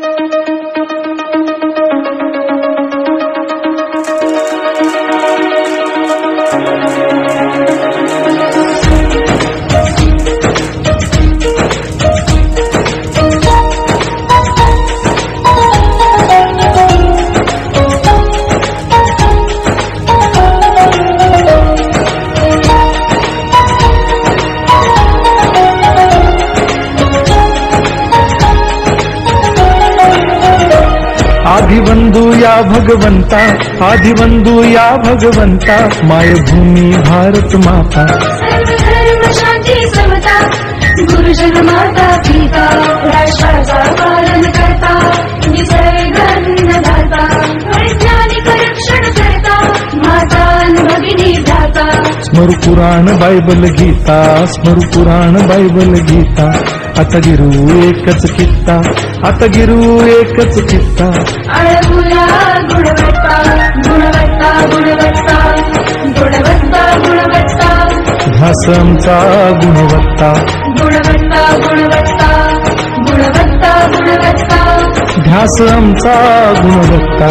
thank you आदिबंधू या भगवंता आदिबंधू या भगवंता मायभूमी भारत माता। स्मरुपुराण बायबल गीता स्मरुपुराण बायबल गीता. आता गिरू एकच कित्ता आता गिरू एकच कित्ता. घासमचा गुणवत्ता घासमचा गुणवत्ता.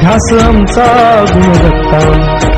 ध्यास आमचा गुणवत्ता.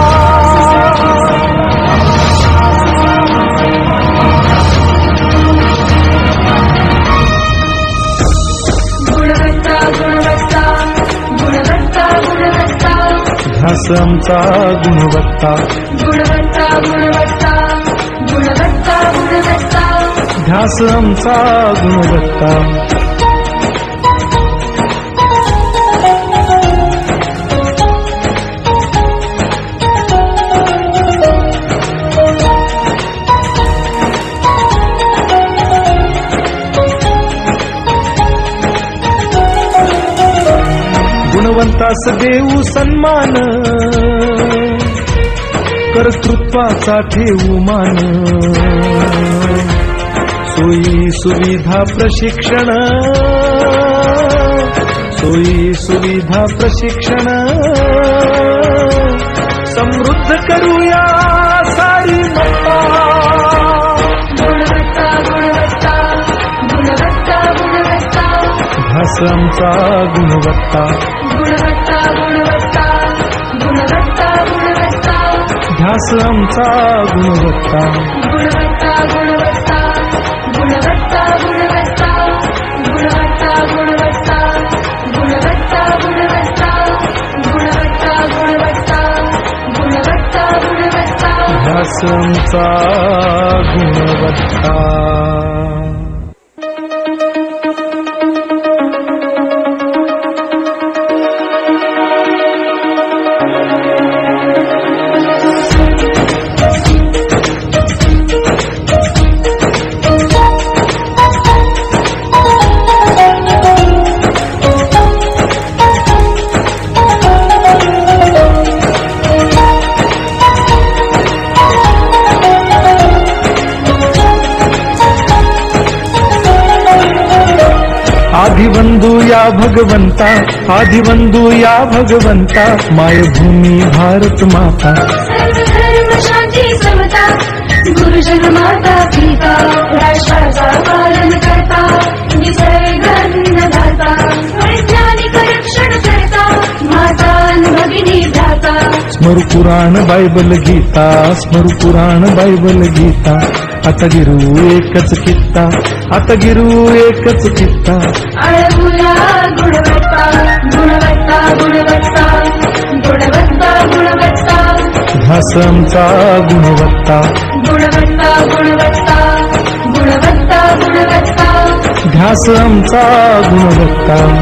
आमचा गुणवत्ता. गुणवत्ता गुणवत्ता गुणवत्ता गुणवत्ता. ध्यास आमचा गुणवत्ता. गुणवंतास देऊ सन्मान. कर्तृत्वाचा ठेवू मान सोयी सुविधा प्रशिक्षण. सोयी सुविधा प्रशिक्षण. समृद्ध करूया सारी मत्ता. गुणवत्ता गुणवत्ता गुणवत्ता गुणवत्ता. ध्यास आमचा गुणवत्ता गुणवत्ता. गुणवत्ता अभ्यास आमचा गुणवत्ता गुणवत्ता गुणवत्ता गुणवत्ता गुणवत्ता गुणवत्ता गुणवत्ता गुणवत्ता गुणवत्ता गुणवत्ता गुणवत्ता गुणवत्ता गुणवत्ता आमचा गुणवत्ता आदिबंधू या भगवंता आदिबंधू या भगवंता मायभूमी भारत माता। शांती समता गुरुजन माता पिता राष्ट्राचा पालन करता निसर्ग अन्नदाता वैज्ञानिक रक्षण करता माता न भगिनी भ्राता। स्मरू पुराण बायबल गीता स्मरू पुराण बायबल गीता। आता गिरू एकच कित्ता आता गिरू एकच कित्ता अळगुया गुणवत्ता गुणवत्ता गुणवत्ता गुणवत्ता गुणवत्ता. ध्यास आमचा गुणवत्ता. गुणवत्ता गुणवत्ता गुणवत्ता गुणवत्ता. ध्यास आमचा गुणवत्ता.